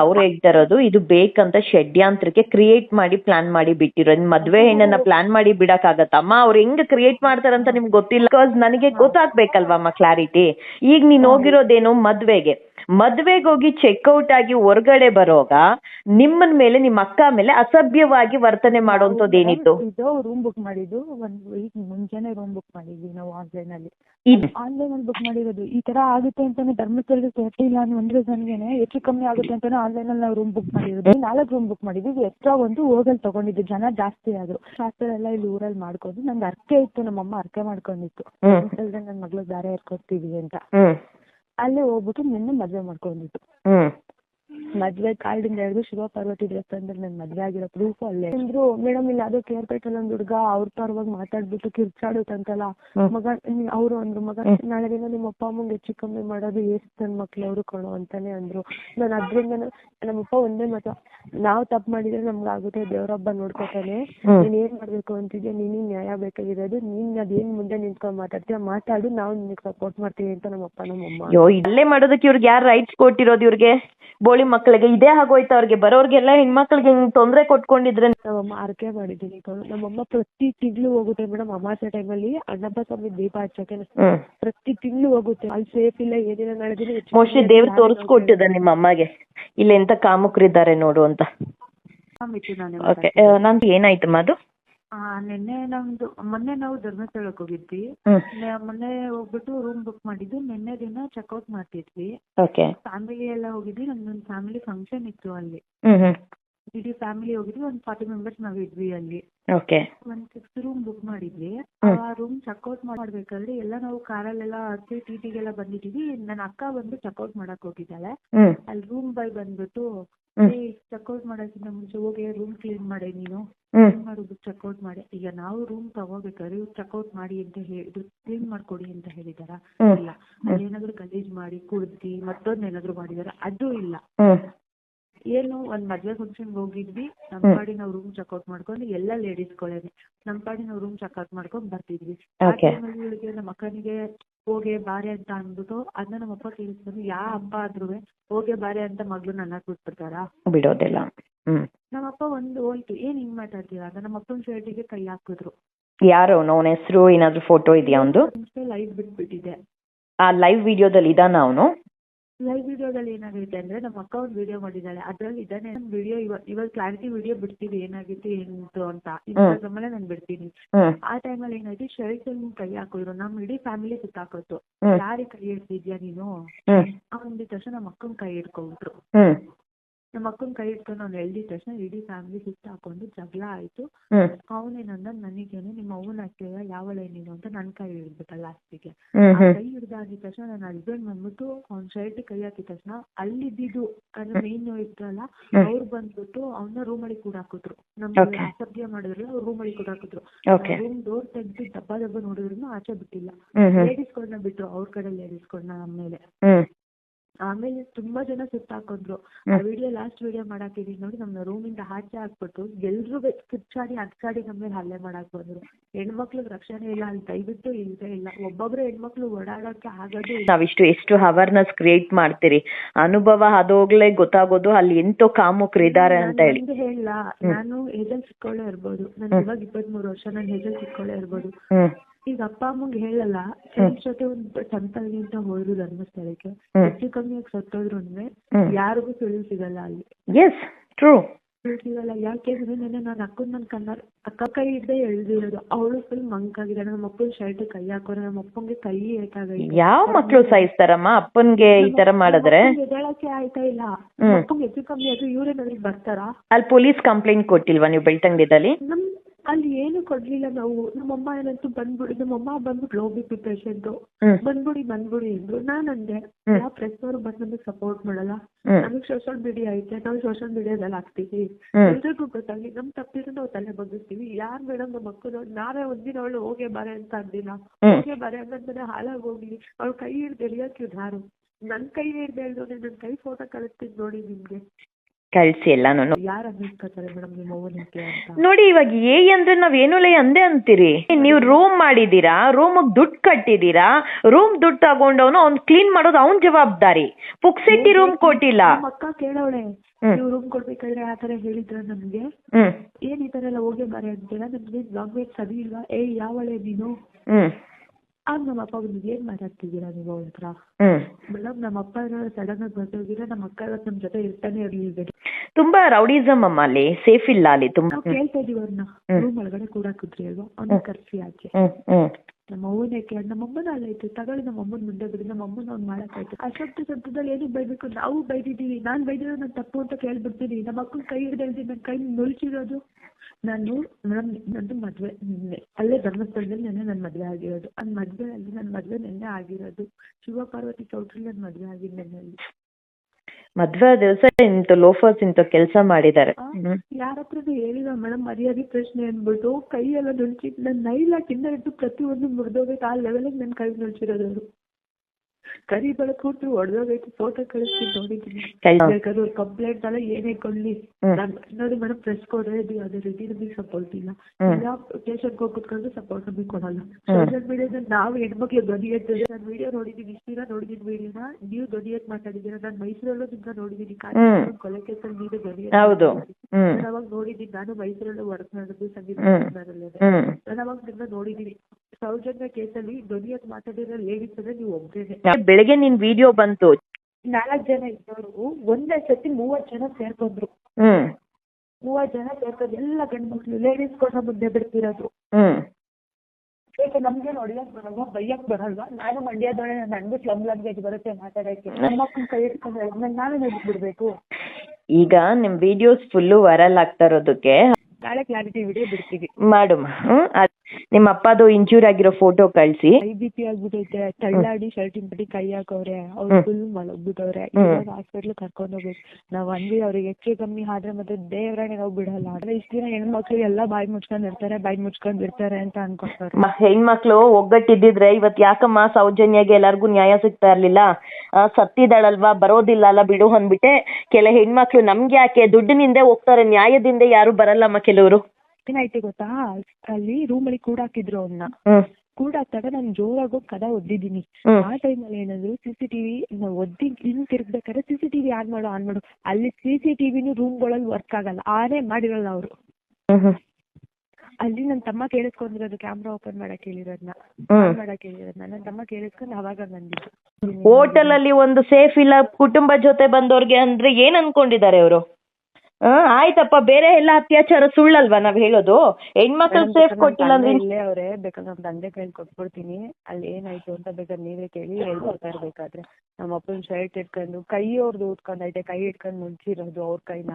ಅವ್ರು ಹೇಳ್ತಾ ಇರೋದು, ಇದು ಬೇಕಂತ ಷಡ್ಯಂತ್ರಕ್ಕೆ ಕ್ರಿಯೇಟ್ ಮಾಡಿ ಪ್ಲಾನ್ ಮಾಡಿ ಬಿಟ್ಟಿರೋದು ಮದ್ವೆ ಹೆಣ್ಣನ್ನ ಪ್ಲಾನ್ ಮಾಡಿ ಬಿಡಕ್ಕಾಗತ್ತಮ್ಮ ಅವ್ರು ಹೆಂಗ್ ಕ್ರಿಯೇಟ್ ಮಾಡ್ತಾರಂತ ನಿಮ್ಗೆ ಗೊತ್ತಿಲ್ಲ. ಬಿಕಾಸ್ ನನಗೆ ಗೊತ್ತಾಗ್ಬೇಕಲ್ವಮ್ಮ ಕ್ಲಾರಿಟಿ ಈಗ ನೀನ್ ಹೋಗಿರೋದೇನು ಮದ್ವೆಗೆ. ಮದ್ವೆಗೆ ಹೋಗಿ ಚೆಕ್ಔಟ್ ಆಗಿ ಹೊರಗಡೆ ಬರೋಗ, ನಿಮ್ಮನ್ ಮೇಲೆ ನಿಮ್ಮ ಅಕ್ಕ ಮೇಲೆ ಅಸಭ್ಯವಾಗಿ ವರ್ತನೆ ಮಾಡುವಂತದ್ದು ಏನಿತ್ತು? ರೂಮ್ ಬುಕ್ ಮಾಡಿದ್ದು, ಒಂದ್ ವೀಕ್ ಮುಂಚೆನೆ ರೂಮ್ ಬುಕ್ ಮಾಡಿದ್ವಿ ನಾವು ಆನ್ಲೈನ್ ಅಲ್ಲಿ. ಆನ್ಲೈನ್ ಅಲ್ಲಿ ಬುಕ್ ಮಾಡಿರೋದು ಈ ತರ ಆಗುತ್ತೆ ಅಂತಾನೆ ಸೇಫ್ಟಿ ಇಲ್ಲ ಅನ್ನೋ ಒಂದು ರೀಸನ್ಗೆನೆ ಹೆಚ್ಚು ಕಮ್ಮಿ ಆಗುತ್ತೆ ಅಂತಾನೆ ಆನ್ಲೈನ್ ಅಲ್ಲಿ ನಾವು ರೂಮ್ ಬುಕ್ ಮಾಡಿರೋದು. ನಾಲ್ಕು ರೂಮ್ ಬುಕ್ ಮಾಡಿದ್ವಿ. ಎಕ್ಸ್ಟ್ರಾ ಒಂದು ಹೋಗಲ್ ತಗೊಂಡಿದ್ದು ಜನ ಜಾಸ್ತಿ ಆದ್ರು. ಶಾಸ್ತ್ರ ಎಲ್ಲ ಇಲ್ಲಿ ಊರಲ್ಲಿ ಮಾಡ್ಕೊಂಡು ನಂಗೆ ಅರ್ಕೆ ಇತ್ತು ನಮ್ಮಮ್ಮ ಅರ್ಕೆ ಮಾಡ್ಕೊಂಡಿತ್ತು. ನನ್ನ ಮಗಳು ದಾರೆ ಇರ್ಕೊತೀವಿ ಅಂತ. ಅಲ್ಲೇ ಹೋಗ್ಬಿಟ್ಟು ನಿನ್ನೆ ಮದ್ವೆ ಮಾಡ್ಕೊಂಡಿತ್ತು ಮದ್ವೆ ಕಾರ್ಡಿಂದ ಹಿಡಿದು ಶಿವ ಪಾರ್ವತಿ ದೇವಸ್ಥಾನದಲ್ಲಿ ನನ್ ಮದ್ವೆ ಆಗಿರೋ ಪ್ರೂಫ್ ಅಲ್ಲೇ. ಅಂದ್ರು ಮೇಡಮ್ ಇಲ್ಲಿ ಕೇರ್ ಕೇರ್ಪೇಟೆಲ್ ಒಂದ್ ಹುಡ್ಗ ಅವ್ರ ಪರವಾಗಿ ಮಾತಾಡ್ಬಿಟ್ಟು ಕಿರ್ಚಾಡುತ್ತಂತಲ್ಲ. ಮಗ ಅವ್ರು ಅಂದ್ರು ಮಗ ನಾಳೆ ದಿನ ನಿಮ್ಮ ಅಪ್ಪ ಅಮ್ಮಂಗೆ ಹೆಚ್ಚು ಕಮ್ಮಿ ಮಾಡೋದು ಎಷ್ಟು ನನ್ ಮಕ್ಳು ಅವ್ರು ಕೊಡು ಅಂತಾನೆ ಅಂದ್ರು. ನಾನು ಅದ್ರಿಂದ ನಮ್ಮಪ್ಪ ಒಂದೇ ಮಾತು ನಾವ್ ತಪ್ಪು ಮಾಡಿದ್ರೆ ನಮ್ಗೆ ಆಗುತ್ತೆ ದೇವ್ರೊಬ್ಬ ನೋಡ್ಕೊತಾನೆ. ನೀನ್ ಏನ್ ಮಾಡ್ಬೇಕು ಅಂತಿದ್ಯಾ? ನೀನ್ ನ್ಯಾಯ ಬೇಕಾಗಿರೋದು. ನೀನ್ ಅದೇನ್ ಮುಂದೆ ನಿಂತ್ಕೊಂಡ್ ಮಾತಾಡ್ತೀಯ? ಮಾತಾಡು ನಾವು ನಿನ್ಗೆ ಸಪೋರ್ಟ್ ಮಾಡ್ತೀವಿ ಅಂತ ನಮ್ಮಪ್ಪ ನಮ್ಮಮ್ಮ ಅಯ್ಯೋ ಇಲ್ಲೇ ಮಾಡೋದಕ್ಕೆ ಇವ್ರಿಗೆ ಯಾರು ರೈಟ್ಸ್ ಕೊಟ್ಟಿರೋದು ಇವ್ರಿಗೆ? ಬೋಳಿ ಮಕ್ಕಳಿಗೆ ಇದೇ ಆಗೋಯ್ತು ಅವ್ರಿಗೆ. ಬರೋರ್ಗೆಲ್ಲ ಹೆಣ್ಮಕ್ಳಿಗೆ ಹಿಂಗ್ ತೊಂದ್ರೆ ಕೊಟ್ಕೊಂಡಿದ್ರೆ ನಮ್ಮಮ್ಮ ಅರ್ಕೆ ಮಾಡಿದ್ದೀನಿ ನಮ್ಮ ನಮ್ಮಮ್ಮ ಪ್ರತಿ ತಿಂಗಳು ಹೋಗುತ್ತೆ ಮೇಡಮ್ ಅಮಾಸೆ ಟೈಮಲ್ಲಿ ಅಣ್ಣಪ್ಪ ಸ್ವಾಮಿ ದೀಪ ಹಚ್ಚಕ್ಕೆ ಪ್ರತಿ ತಿಂಗಳು ಹೋಗುತ್ತೆ. ಅಲ್ಲಿ ಸೇಫ್ ಇಲ್ಲ ಏನಿಲ್ಲ ಹೆಚ್ಚು ಮೋಸ್ಟ್ಲಿ ದೇವ್ರು ತೋರಿಸ್ಕೊಟ್ಟಿದ ನಿಮ್ಮ ಅಮ್ಮಗೆ. ಇಲ್ಲ ಎಂತ ಕಾಮುಕರಿದ್ದಾರೆ ನೋಡು ಅಂತ. ನಾನೇ ಓಕೆ ನಂದು ಏನಾಯ್ತಮ್ಮ ಅದು ನಿನ್ನೆ ನಮ್ದು ಮೊನ್ನೆ ನಾವು ಧರ್ಮಸ್ಥಳಕ್ಕೆ ಹೋಗಿದ್ವಿ. ಮೊನ್ನೆ ಹೋಗ್ಬಿಟ್ಟು ರೂಮ್ ಬುಕ್ ಮಾಡಿದ್ದು ನಿನ್ನೆ ದಿನ ಚೆಕ್ಔಟ್ ಮಾಡ್ತಿದ್ವಿ. ಫ್ಯಾಮಿಲಿ ಎಲ್ಲ ಹೋಗಿದ್ವಿ ನಮ್ದೊಂದು ಫ್ಯಾಮಿಲಿ ಫಂಕ್ಷನ್ ಇತ್ತು ಅಲ್ಲಿ. ಇಡೀ ಫ್ಯಾಮಿಲಿ ಹೋಗಿದ್ವಿ ಒಂದು ಫಾರ್ಟಿ ಮೆಂಬರ್ಸ್ ನಾವು ಇದ್ವಿ ಅಲ್ಲಿ. ಒಂದ್ ಸಿಕ್ಸ್ ರೂಮ್ ಬುಕ್ ಮಾಡಿದ್ವಿ. ಆ ರೂಮ್ ಚೆಕ್ಔಟ್ ಮಾಡ್ಬೇಕಾದ್ರೆ ಎಲ್ಲ ನಾವು ಕಾರಲ್ಲೆಲ್ಲ ಹತ್ತಿ ಟಿ ಟಿಗೆಲ್ಲ ಬಂದಿದೀವಿ ನನ್ನ ಅಕ್ಕ ಬಂದು ಚೆಕ್ಔಟ್ ಮಾಡಕ್ ಹೋಗಿದ್ದಾಳೆ. ಅಲ್ಲಿ ರೂಮ್ ಬಾಯ್ ಬಂದ್ಬಿಟ್ಟು ಚೆಕ್ಔಟ್ ಮಾಡೋಕ್ಕಿಂತ ಮುಂಚೆ ಹೋಗಿ ರೂಮ್ ಕ್ಲೀನ್ ಮಾಡಿ ನೀನು. ಮಾಡೋದು ಚೆಕ್ಔಟ್ ಮಾಡಿ. ಈಗ ನಾವು ರೂಮ್ ತಗೋಬೇಕಾದ್ರೆ ಇವ್ರು ಚೆಕ್ಔಟ್ ಮಾಡಿ ಅಂತ ಹೇಳಿದ್ರು ಕ್ಲೀನ್ ಮಾಡ್ಕೊಡಿ ಅಂತ ಹೇಳಿದಾರ. ಇಲ್ಲ. ಅಲ್ಲೇನಾದ್ರು ಗಲೀಜ್ ಮಾಡಿ ಕುಡ್ದಿ ಮತ್ತೊಂದ್ ಏನಾದ್ರು ಮಾಡಿದಾರ ಅದು ಇಲ್ಲ. ಏನು ಒಂದ್ ಮದ್ವೆ ಫಂಕ್ಷನ್ ಹೋಗಿದ್ವಿ ನಮ್. ಪಾಡಿ ನಾವು ರೂಮ್ ಚೆಕ್ಔಟ್ ಮಾಡ್ಕೊಂಡು ಎಲ್ಲ ಲೇಡೀಸ್ ಗಳೇನೆ. ನಮ್ ಪಾಡಿ ನಾವ್ ರೂಮ್ ಚೆಕ್ಔಟ್ ಮಾಡ್ಕೊಂಡ್ ಬರ್ತಿದ್ವಿ. ಆ. ಟೈಮಲ್ಲಿ ಇವಳಿಗೆ ನಮ್ಮ ಅಕ್ಕನಿಗೆ ಹೋಗೆ ಬಾರೆ ಅಂತ ಅಂದ್ಬಿಟ್ಟು ಅದನ್ನ ನಮ್ಮ ಅಪ್ಪ ಕೇಳಿಸ್ಕೊಂಡು ಯಾ ಅಪ್ಪ ಆದ್ರೂ ಹೋಗೆ ಬಾರೆ ಅಂತ ಮಗ್ಳು ನನ್ನ ಬಿಟ್ಬಿಡ್ತಾರಾ ಬಿಡೋದಿಲ್ಲ. ಹ್ಮ್. ನಮ್ಮಪ್ಪ ಒಂದು ಹೋಯ್ತು ಏನ್ ಹಿಂಗ್ ಮಾತಾಡ್ತೀರಾ? ಅಂತ ನಮ್ಮ ಅಪ್ಪನ ಶರ್ಟಿಗೆ ಕೈ ಹಾಕಿದ್ರು. ಯಾರು? ಅವನ ಹೆಸರು ಏನಾದ್ರು ಫೋಟೋ ಇದೆಯಾ ಒಂದು? ಲೈವ್ ಬಿಟ್ಬಿಟ್ಟಿದೆ ಆ ಲೈವ್ ವಿಡಿಯೋದಲ್ಲಿ ಇದಾನ ಅವನು? ಲೈವ್ ವಿಡಿಯೋದಲ್ಲಿ ಏನಾಗೈತೆ ಅಂದ್ರೆ ನಮ್ಮ ಅಕ್ಕ ಒಂದು ವಿಡಿಯೋ ಮಾಡಿದ್ದಾಳೆ. ಅದ್ರಲ್ಲಿ ಇದಾನೆ ವಿಡಿಯೋ ಇವಾಗ ಇವಾಗ ಕ್ಲಾರಿಟಿ ವಿಡಿಯೋ ಬಿಡ್ತೀವಿ ಏನಾಗಿತ್ತು ಏನಿತ್ತು ಅಂತ. ಇನ್ಸ್ಟಾಗ್ರಾಮ್ ಅಲ್ಲೇ ನಾನು ಬಿಡ್ತೀನಿ. ಆ ಟೈಮಲ್ಲಿ ಏನಾಯ್ತು ಶರ್ಟ್ ಕೈ ಹಾಕಿದ್ರು. ನಮ್ ಇಡೀ ಫ್ಯಾಮಿಲಿ ಸುತ್ತಾಕೋತು ಯಾರಿಗ್ ಕೈ ಹಿಡ್ತಿದ್ಯಾ ನೀನು? ಅಂದಿದ ತಕ್ಷಣ ನಮ್ಮ ಅಕ್ಕನ ಕೈ ಹಿಡ್ಕೊಂಡ್ರು. ನಮ್ಮ ಅಕ್ಕನ ಕೈ ಹಿಡ್ಕೊಂಡು ಅವ್ನು ಎಳ್ದಿದ ತಕ್ಷಣ ಇಡೀ ಫ್ಯಾಮಿಲಿ ಸುತ್ತ ಹಾಕೊಂಡು ಜಗಳ ಆಯ್ತು. ಅವನೇನಂದ ನನಗೇನೆ ನಿಮ್ಮ ಅವ್ವನ ಹಾಕ್ತೀಯ ಯಾವಳೆ ನೀನು ಅಂತ ನನ್ನ ಕೈ ಹಿಡ್ಬಿಟ್ಟ ಲಾಸ್ಟಿಗೆ ಕೈ ಹಿಡ್ದಾಗಿದ ತಕ್ಷಣ ನನ್ನ ಹಸ್ಬೆಂಡ್ ಬಂದ್ಬಿಟ್ಟು ಅವ್ನ ಶರ್ಟ್ ಕೈ ಹಾಕಿದ ತಕ್ಷಣ ಅಲ್ಲಿದ್ದು ಅಂದ್ರೆ ಮೇನ್ ಇದ್ರಲ್ಲ. ಅವ್ರು ಬಂದ್ಬಿಟ್ಟು ಅವನ್ನ ರೂಮ್ ಅಲ್ಲಿ ಕೂಡ ಹಾಕಿದ್ರು. ನಮ್ಗೆ ಅಸಭ್ಯ ಮಾಡಿದ್ರಲ್ಲ ಅವ್ರು ರೂಮ್ ಅಲ್ಲಿ ಕೂಡ ಹಾಕಿದ್ರು. ರೂಮ್ ಡೋರ್ ತೆಗ್ದು ದಬ್ಬ ದಬ್ಬ ನೋಡಿದ್ರು ಆಚೆ ಬಿಟ್ಟಿಲ್ಲ. ಲೇಡೀಸ್ ಗಳನ್ನ ಬಿಟ್ರು ಅವ್ರ ಕಡೆ ಲೇಡೀಸ್ಗಳನ್ನ ನಮ್ಮ ಹ್ಮ್. ಆಮೇಲೆ ತುಂಬಾ ಜನ ಸುತ್ತಾಕೊಂಡ್ರು. ಆ. ವಿಡಿಯೋ ಲಾಸ್ಟ್ ವಿಡಿಯೋ ಮಾಡಾಕಿದೀನಿ ನೋಡಿ ನಮ್ಮ ರೂಮಿಂದ ಆಚೆ ಹಾಕ್ಬಿಟ್ಟು ಎಲ್ರು ಕಿಚ್ಚಾಡಿ ಅಚ್ಚಾಡಿ ನಮ್ಮ ಮೇಲೆ ಹಲ್ಲೆ ಮಾಡಕ್ ಬಂದ್ರು. ಹೆಣ್ಮಕ್ಳಿಗೆ ರಕ್ಷಣೆ ಇಲ್ಲ ಅಲ್ಲಿ ದಯವಿಟ್ಟು ಇಲ್ಲದೆ ಇಲ್ಲ. ಒಬ್ಬೊಬ್ರು ಹೆಣ್ಮಕ್ಳು ಓಡಾಡಕ್ಕೆ ಆಗೋದು ನಾವಿಷ್ಟು ಎಷ್ಟು ಅವೇರ್ನೆಸ್ ಕ್ರಿಯೇಟ್ ಮಾಡ್ತೀರಿ? ಅನುಭವ ಅದೋಗ್ಲೇ ಗೊತ್ತಾಗೋದು ಅಲ್ಲಿ ಎಂತೋ ಕಾಮುಕರು ಇದಾರೆ ಅಂತ ಹೇಳಿ. ನಾನು ಹೇಳ ನಾನು ಏಜಲ್ ಸಿಕ್ಕೊಳ್ಳೇ ಇರ್ಬೋದು. ನಾನ್ ಇವಾಗ ಇಪ್ಪತ್ಮೂರು ವರ್ಷ ನಾನು ಏಜಲ್ ಸಿಕ್ಕೊಳ್ಳೇ ಇರ್ಬೋದು. ಈಗ ಅಪ್ಪ ಅಮ್ಮಂಗೆ ಹೇಳಲ್ಲ. ಫ್ರೆಂಡ್ಸ್ ಜೊತೆ ಒಂದು ಟೆಂಪಲ್ಗೆ ಅಂತ ಹೋದ್ರು ಧರ್ಮಸ್ಥಳಕ್ಕೆ. ಹೆಚ್ಚು ಕಮ್ಮಿ ಸತ್ತೋದ್ರು ಅಂದ್ರೆ. ಯಾರಿಗೂ ಸುಳಿವು ಸಿಗಲ್ಲ ಅಲ್ಲಿ. ಎಸ್ ಟ್ರೂ ಸಿಗಲ್ಲ. ಯಾಕೆಂದ್ರೆ ನೆನ್ನೆ ನಾನು ಅಕ್ಕನ ನನ್ನ ಕಣ್ಣ ಅಕ್ಕ ಕೈ ಹಿಡ್ದೆ ಎಳ್ದಿರೋದು. ಅವಳು ಫುಲ್ ಮಂಕಾಗಿದ್ದಾಳೆ ನಮ್ಮ ಅಪ್ಪನ ಶರ್ಟ್ ಕೈ ಹಾಕೋರೆ. ನಮ್ಮ ಅಪ್ಪಂಗೆ ಕೈ ಏಟಾಗೈತೆ. ಯಾವ ಮಕ್ಳು ಸಾಯಿಸ್ತಾರಮ್ಮ? ಅಪ್ಪನ್ಗೆ ಈ ತರ ಮಾಡಿದ್ರೆ? ಎದ್ದೇಳಕ್ಕೆ ಆಯ್ತಾ ಇಲ್ಲ. ಅಪ್ಪಂಗೆ ಹೆಚ್ಚು ಕಮ್ಮಿ ಆದ್ರೂ ಇವ್ರೇನಾದ್ರು ಬರ್ತಾರಾ? ಅಲ್ಲಿ ಪೊಲೀಸ್ ಕಂಪ್ಲೇಂಟ್ ಕೊಟ್ಟಿಲ್ವಾ ನೀವು ಬೆಳ್ತಂಗಡಿದಲ್ಲಿ? ನಮ್ ಅಲ್ಲಿ ಏನು ಕೊಡ್ಲಿಲ್ಲ ನಾವು. ನಮ್ಮಮ್ಮ ಏನಂತೂ ಬಂದ್ಬಿಡಿ ನಮ್ಮಮ್ಮ ಬಂದ್ಬಿಟ್ಟು ಲೋ ಬಿ ಪಿ ಪೇಷಂಟ್ ಬಂದ್ಬಿಡಿ ಬಂದ್ಬಿಡಿ ಅಂದ್ರು. ನಾನ್ ಅಂದೆ. ಯಾವ ಪ್ರೆಸ್ ಅವರು ಬಂದ್ ನಮಗೆ ಸಪೋರ್ಟ್ ಮಾಡಲ್ಲ. ನಮಗ್ ಸೋಷಿಯಲ್ ಮೀಡಿಯಾ ಐತೆ ನಾವು ಸೋಷಿಯಲ್ ಮೀಡಿಯಾದಲ್ಲಿ ಹಾಕ್ತೀವಿ. ಎಲ್ರಿಗೂ ಗೊತ್ತಾಗಿ ನಮ್ ತಪ್ಪಿದ್ರೆ ನಾವು ತಲೆ ಬಗ್ಗಿಸ್ತೀವಿ. ಯಾರ್ ಮೇಡಮ್ ನಮ್ಮ ಮಕ್ಕಳು? ನಾವೇ ಒಂದಿನ ಅವಳು ಹೋಗೇ ಬಾರೆ ಅಂತ ಅಂದಿಲ್ಲ. ಹೋಗೇ ಬಾರೆ ಅನ್ನೋದ್ಮೇಲೆ ಹಾಳಾಗಿ ಹೋಗ್ಲಿ. ಅವ್ಳ ಕೈ ಹಿಡ್ದು ಎಳಿಯಕ್ಕೆ ಯಾರು ನನ್ ಕೈ ಹಿಡ್ದು ನನ್ ಕೈ ಫೋಟೋ ಕಳಿಸ್ತೀನಿ ನೋಡಿ ನಿಮ್ಗೆ. ಕಳ್ಸಿ ಎಲ್ಲಾನು ಯಾರು ಅನ್ನಿಸ್ಕೊತಾರೆ ಮೇಡಮ್ ನಿಮ್ಮ ಅವ್ವನಿಗೆ ಅಂತ ನೋಡಿ ಇವಾಗ ಏ ಅಂದ್ರೆ ನಾವ್ ಏನು ಲೈ ಅಂದೆ ಅಂತೀರಿ ನೀವು ರೂಮ್ ಮಾಡಿದೀರಾ ರೂಮ್ ದುಡ್ಡು ಕಟ್ಟಿದೀರಾ ರೂಮ್ ದುಡ್ಡು ತಗೊಂಡವನು ಅವ್ನ್ ಕ್ಲೀನ್ ಮಾಡೋದು ಅವ್ನ್ ಜವಾಬ್ದಾರಿ ಪುಕ್ಸೆಟ್ಟಿ ರೂಮ್ ಕೊಟ್ಟಿಲ್ಲ ನಮ್ಮ ಅಕ್ಕ ಕೇಳವಳೆ. ನೀವು ರೂಮ್ ಕೊಡ್ಬೇಕಾದ್ರೆ ಆ ತರ ಹೇಳಿದ್ರ ನಮ್ಗೆ ಹ್ಮ್ ಏನ್ ಈ ತರ ಎಲ್ಲ ಹೋಗೇ ಬಾರೆ ಅಂತೀರಾ ನಮ್ಗೆ ಲ್ಯಾಂಗ್ವೇಜ್ ಸರಿ ಇಲ್ವಾ ಏ ಯಾವಳೆ ನೀನು ಹ್ಮ್ ಆಗ ನಮ್ಮ ಅಪ್ಪ ಬಂದು ಏನ್ ಮಾತಾಡ್ತಿದ್ದೀರಾ ನೀವು ಅವ್ರ ಹತ್ರ? ಮೇಡಮ್ ನಮ್ಮ ಅಪ್ಪ ಸಡನ್ ಆಗಿ ಬರ್ದೋಗಿದ್ರೆ ನಮ್ಮ ಅಕ್ಕ ಇವತ್ತು ನಮ್ಮ ಜೊತೆ ಇರ್ತಾನೆ ಇರ್ಲಿಲ್ಲ ತುಂಬಾ ರೌಡಿಸಮ್ ಅಮ್ಮ ಅಲ್ಲಿ ಸೇಫ್ ಇಲ್ಲ ಅಲ್ಲಿ ತುಂಬಾ. ಕೇಳ್ತಾ ಇದೀವಿ ಅವ್ರನ್ನ. ರೂಮ್ ಒಳಗಡೆ ಕೂಡಾಕಿದ್ರಿ ಅಲ್ವಾ ಅವ್ನ ಕರ್ಸಿ ಆಚೆ. ನಮ್ಮ ಅವ್ವನೇ ಕೇಳಿ ನಮ್ಮ ಅಮ್ಮನ ಅಲ್ಲೈತೆ ತಗೊಳ್ಳಿ ನಮ್ಮ ಅಮ್ಮನ ಮುಂದೆ ಬಿಡಿ ನಮ್ಮ ಅಮ್ಮನ ಅವ್ನು ಮಾಡಕ್ಕಾಯ್ತು ಶಬ್ದ ಶಬ್ದದಲ್ಲಿ ಏನಕ್ಕೆ ಬೈಬೇಕು ನಾವು ಬೈದಿದ್ದೀವಿ. ನಾನ್ ಬೈದಿರೋ ನಾನು ತಪ್ಪು ಅಂತ ಕೇಳ್ಬಿಡ್ತೀನಿ. ನಮ್ಮ ಅಕ್ಕನ ಕೈ ಹಿಡ್ದು ನನ್ ನನ್ನ ಕೈ ನುಲ್ಚಿರೋದು ನಾನು ಮೇಡಮ್ ನಂದು ಮದ್ವೆ ನಿನ್ನೆ ಅಲ್ಲೇ ಧರ್ಮಸ್ಥಳದಲ್ಲಿ ನೆನ್ನೆ ನನ್ನ ಮದ್ವೆ ಆಗಿರೋದು. ನನ್ನ ಮದುವೆ ಅಲ್ಲಿ ನನ್ನ ಮದ್ವೆ ನೆನ್ನೆ ಆಗಿರೋದು. ಶಿವ ಪಾರ್ವತಿ ಚೌಟ್ರಲ್ಲಿ ನನ್ನ ಮದುವೆ ಆಗಿದ್ದು ನೆನ್ನೆಲ್ಲಿ ಮದ್ವೆ ದಿವಸ ಇಂತ ಲೋಫರ್ಸ್ ಇಂತ ಕೆಲಸ ಮಾಡಿದ್ದಾರೆ ಯಾರ ಹತ್ರನೂ ಹೇಳಿಲ್ಲ ಮೇಡಮ್ ಮರ್ಯಾದೆ ಪ್ರಶ್ನೆ ಅಂದ್ಬಿಟ್ಟು ಕೈ ಎಲ್ಲ ನುಲ್ಚಿ ನನ್ನ ಕಿನ್ನ ಹಿಡಿದು ಪ್ರತಿಯೊಂದು ಮುರಿದೋಗೈತೆ ಆ ಲೆವೆಲಿಗೆ ನನ್ನ ಕೈ ನುಣಚಿರೋದು ಅವರು. ಕರಿ ಬೆಳಕು ಕೂತ್ರು ಹೊಡೆದೋಗೈತೆ ಫೋಟೋ ಕಳಿಸ್ತೀನಿ ನೋಡಿದ್ದೀನಿ ಕೈ ಬೇಕಾದ್ರೆ ಅವ್ರು ಕಂಪ್ಲೇಂಟ್ ಎಲ್ಲ ಏನೇ ಕೊಡ್ಲಿ. ನಾನು ನೋಡಿ ಮೇಡಮ್ ಪ್ರೆಸ್ ಕೊಡ್ರೆ ಇದು ಅದೇ ರೀತಿ ನಮಗೆ ಸಪೋರ್ಟ್ ಇಲ್ಲ. ಇಲ್ಲ ಸ್ಟೇಷನ್ಗೆ ಹೋಗಿ ಕುತ್ಕೊಂಡ್ರೆ ಸಪೋರ್ಟ್ ನಮಗೆ ಕೊಡಲ್ಲ. ಸೋಷಿಯಲ್ ಮೀಡಿಯಾದಲ್ಲಿ ನಾವು ಹೆಣ್ಮಕ್ಳು ಧ್ವನಿ ಎತ್ತಿದ್ರೆ ನಾನು ವಿಡಿಯೋ ನೋಡಿದ್ದೀನಿ ಇಷ್ಟು ನೋಡಿದೀವಿ ನೋಡಿದ್ದೀನಿ ವಿಡಿಯೋನ ನೀವು ಧ್ವನಿ ಎತ್ ಮಾತಾಡಿದ್ದೀರಾ? ನಾನು ಮೈಸೂರಲ್ಲೂ ನಿಮ್ಗೆ ನೋಡಿದೀನಿ. ಕೊಲೆ ಕೇಸಲ್ಲಿ ನೀವು ಧ್ವನಿ ಹೌದು. ನಾನು ಅವಾಗ ನೋಡಿದ್ದೀನಿ ನಾನು ಮೈಸೂರಲ್ಲೂ ವರ್ಕ್ ಮಾಡಿದ್ದು ಸಂಗೀತ. ನಾನು ಅವಾಗ ನಿಮ್ಮನ್ನ ನೋಡಿದ್ದೀನಿ ಸೌಜನ್ಯ ಕೇಸಲ್ಲಿ ಧ್ವನಿ ಅದು ಮಾತಾಡಿರೋ ಲೇಡೀಸ್ ಅಂದ್ರೆ ನೀವು ಒಬ್ಬರೇ ಬೆಳಿಗ್ಗೆ ನಿನ್ ವಿಡಿಯೋ ಬಂತು? ನಾಲ್ಕು ಜನ ಇದ್ದವರು ಒಂದೇ ಸತಿ ಮೂವತ್ ಜನ ಸೇರ್ಕೊಂಡ್ರು. ಮೂವತ್ ಜನ ಸೇರ್ಕೊಂಡು ಎಲ್ಲ ಗಂಡು ಮಕ್ಳು ಲೇಡೀಸ್ ಕೂಡ ಮುಂದೆ ಬಿಡ್ತಿರೋದು. ಹ್ಮ್. ಯಾಕೆ ನಮ್ಗೆ ಹೊಡಿಯಕ್ ಬರಲ್ವಾ? ಬೈಯಕ್ ಬರಲ್ವಾ? ನಾನು ಮಂಡ್ಯದೊಳೆ ನನ್ಗೂ ಸ್ಲಮ್ ಲ್ಯಾಂಗ್ವೇಜ್ ಬರುತ್ತೆ ಮಾತಾಡಕ್ಕೆ. ನಮ್ಮ ಅಪ್ಪನ ಕೈ ಇಟ್ಕೊಂಡ್ರೆ ನಾನು ಬಿಡ್ಬೇಕು ಈಗ ನಿಮ್ ವಿಡಿಯೋಸ್ ಫುಲ್ಲು ವೈರಲ್ ಆಗ್ತಾ ಇರೋದಕ್ಕೆ ನಾಳೆ ಕ್ಲಾರಿಟಿ ವಿಡಿಯೋ ಬಿಡ್ತೀವಿ. ಮಾಡುಮ ಹ್ಮ್? ಅದ್- ನಿಮ್ಮ ಅಪ್ಪದು ಇಂಜೂರ್ ಆಗಿರೋ ಫೋಟೋ ಕಳ್ಸಿ. ಐ ಬಿ ಪಿ ಆಗ್ಬಿಟ್ಟೈತೆ ತಳ್ಳಾಡಿ ಶರ್ಟ್ ಇನ್ಬಿಟ್ಟು ಕೈ ಹಾಕವ್ರೆ. ಅವ್ರು ಹ್ಮ್. ಫುಲ್ ಮಲಗ್ಬಿಟ್ಟವ್ರೆ. ಹ್ಮ್. ಇವಾಗ ಹಾಸ್ಪಿಟ್ಲ್ ಕರ್ಕೊಂಡು ಹೋಗ್ಬೇಕು. ನಾವ್ ಅಂದ್ವಿ ಅವ್ರಿಗೆ ಹೆಚ್ಚು ಕಮ್ಮಿ ಆದ್ರೆ ಮತ್ತೆ ದೇವ್ರಾಣೆ ನಾವು ಬಿಡಲ್ಲ. ಆದ್ರೆ ಇಷ್ಟ ದಿನ ಹೆಣ್ಮಕ್ಳು ಎಲ್ಲಾ ಬಾಯಿ ಮುಚ್ಕೊಂಡ್ ಇರ್ತಾರೆ ಬಾಯಿ ಮುಚ್ಕೊಂಡ್ ಇರ್ತಾರೆ ಅಂತ ಅನ್ಕೊಂತಾರೆ ಮ- ಹೆಣ್ಮಕ್ಳು ಒಗ್ಗಟ್ಟಿದ್ದಿದ್ರೆ ಇವತ್ ಯಾಕಮ್ಮ ಸೌಜನ್ಯಗೆ ಎಲ್ಲಾರ್ಗು ನ್ಯಾಯ ಸಿಗ್ತಾ ಇರ್ಲಿಲ್ಲ? ಆ, ಸತ್ತಿದಾಳಲ್ವಾ ಬರೋದಿಲ್ಲ ಅಲ್ಲ ಬಿಡು ಅಂದ್ಬಿಟ್ಟೆ. ಕೆಲ ಹೆಣ್ಮಕ್ಳು ನಮ್ಗೆ ಯಾಕೆ ದುಡ್ಡಿನಿಂದ ಹೋಗ್ತಾರೆ ನ್ಯಾಯದಿಂದ ಯಾರು ಬರಲ್ಲಮ್ಮ. ಕೆಲವರು ಏನಾಯ್ತು ಗೊತ್ತಾ? ಅಲ್ಲಿ ರೂಮ್ ಅಲ್ಲಿ ಕೂಡಾಕಿದ್ರು ಅವ್ನ ಕೂಡ ಕೂಡಾಕ್ದಾಗ ನಾನು ಜೋರಾಗಿ ಹೋಗಿ ಕದ ಒದ್ದಿದ್ದೀನಿ. ಆ ಆ ಟೈಮಲ್ಲಿ ಏನಾದ್ರು ಸಿಸಿಟಿವಿ ಟಿವಿ ಒದ್ದಿ ಇನ್ನು ತಿರ್ಗ್ಬೇಕಾದ್ರೆ ಸಿ ಸಿ ಟಿವಿ ಆನ್ ಮಾಡು ಆನ್ ಮಾಡು. ಅಲ್ಲಿ ಸಿ ಸಿ ರೂಮ್ ರೂಮ್ಗಳಲ್ಲಿ ವರ್ಕ್ ಆಗಲ್ಲ. ಆನೇ ಮಾಡಿರಲ್ಲ ಅವರು. ಅಲ್ಲಿ ನನ್ನ ತಮ್ಮ ಕೇಳಿಸ್ಕೊಂಡಿರೋದು ಕ್ಯಾಮ್ರಾ ಓಪನ್ ಮಾಡಕ್ ಹೇಳಿರೋದ್ನ. ಮಾಡಕ್ ಹೇಳಿರೋದ್ನ. ನನ್ನ ತಮ್ಮ ಕೇಳಿಸ್ಕೊಂಡು ಅವಾಗ ಬಂದಿದ್ದು. ಹೋಟೆಲ್ ಅಲ್ಲಿ ಒಂದು ಸೇಫ್ ಇಲ್ಲ ಕುಟುಂಬ ಜೊತೆ ಬಂದವ್ರಿಗೆ ಅಂದ್ರೆ ಏನ್ ಅನ್ಕೊಂಡಿದ್ದಾರೆ ಅವರು? ಆಯ್ತಪ್ಪ. ಬೇರೆ ಎಲ್ಲ ಅತ್ಯಾಚಾರ ಸುಳ್ಳಲ್ವಾ ನಾವ್ ಹೇಳೋದು? ಹೆಣ್ಮಕ್ಳು ಸೇಫ್ ಕೊಟ್ಟಿಲ್ಲ ನಮ್ ಅಂದ್ರೆ ಇಲ್ಲೇ ಅವ್ರೆ ಬೇಕಾದ್ರೆ ನಮ್ಮ ತಂದೆ ಕೈಲಿ ಕೊಟ್ಬಿಡ್ತೀನಿ. ಅಲ್ಲಿ ಏನಾಯ್ತು ಅಂತ ಬೇಕಾದ್ರೆ ನೀವೇ ಕೇಳಿ ಹೇಳ್ಕೊತಾ ಇರ್ಬೇಕಾದ್ರೆ. ನಮ್ಮ ಅಪ್ಪನ ಶರ್ಟ್ ಇಟ್ಕೊಂಡು ಕೈ ಅವ್ರದ್ದು ಊದ್ಕೊಂಡೈತೆ ಕೈ ಇಟ್ಕೊಂಡು ಮುಂಚಿರೋದು ಅವ್ರ ಕೈನ.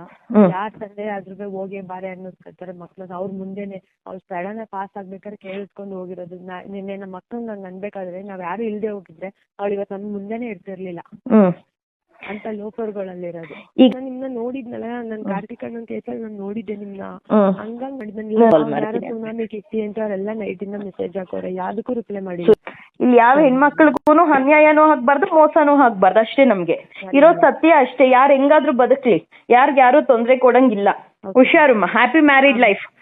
ಯಾರ ತಂದೆ ಮೇಲೆ ಹೋಗಿ ಬಾರೆ ಅನ್ನಿಸ್ಕೊತಾರೆ ಮಕ್ಳು. ಅವ್ರ ಮುಂದೆನೆ ಅವ್ರ ಸಡನ್ ಪಾಸ್ ಆಗ್ಬೇಕಾದ್ರೆ ಕೇಳಿಸ್ಕೊಂಡು ಹೋಗಿರೋದು. ನಿನ್ನೆ ನಮ್ಮ ಮಕ್ಕಳು ನಂಗೆ ಅನ್ಬೇಕಾದ್ರೆ ನಾವ್ ಯಾರು ಇಲ್ದೆ ಹೋಗಿದ್ರೆ ಅವಳು ಇವತ್ತು ನನ್ ಮುಂದೆನೆ ಇರ್ತಿರ್ಲಿಲ್ಲ. ಅಂತ ಲೋಫರ್ಗಳಲ್ಲಿರೋದು ಈಗ ನಿಮ್ನ ನೋಡಿದ್ನಲ್ಲ ನನ್ ಕಾರ್ತಿಕ್ ಅಣ್ಣನ್ ಕೇಸಲ್ಲಿ ನಾನು ನೋಡಿದ್ದೆ ನಿಮ್ನ. ಹಂಗಂಗ್ ಮಾಡಿದ್ನ. ನೀವು ಯಾರು. ಸುನಾಮಿ ಕಿಟ್ಟಿ ಅಂತ ಅವ್ರೆಲ್ಲ ನೈಟ್ ಇಂದ ಮೆಸೇಜ್ ಹಾಕೋರೆ ಯಾವ್ದಕ್ಕೂ ರಿಪ್ಲೈ ಮಾಡಿ ಇಲ್ಲಿ ಯಾವ ಹೆಣ್ಮಕ್ಳಿಗೂ ಅನ್ಯಾಯನೂ ಆಗ್ಬಾರ್ದು ಮೋಸನೂ ಆಗ್ಬಾರ್ದು ಅಷ್ಟೇ ನಮ್ಗೆ. ಇರೋ ಸತ್ಯ ಅಷ್ಟೇ ಯಾರ್ ಹೆಂಗಾದ್ರೂ ಬದುಕ್ಲಿ ಯಾರ್ಗ್ ಯಾರು ತೊಂದ್ರೆ ಕೊಡಂಗಿಲ್ಲ. ಹುಷಾರಮ್ಮ ಹ್ಯಾಪಿ ಮ್ಯಾರಿಡ್ ಲೈಫ್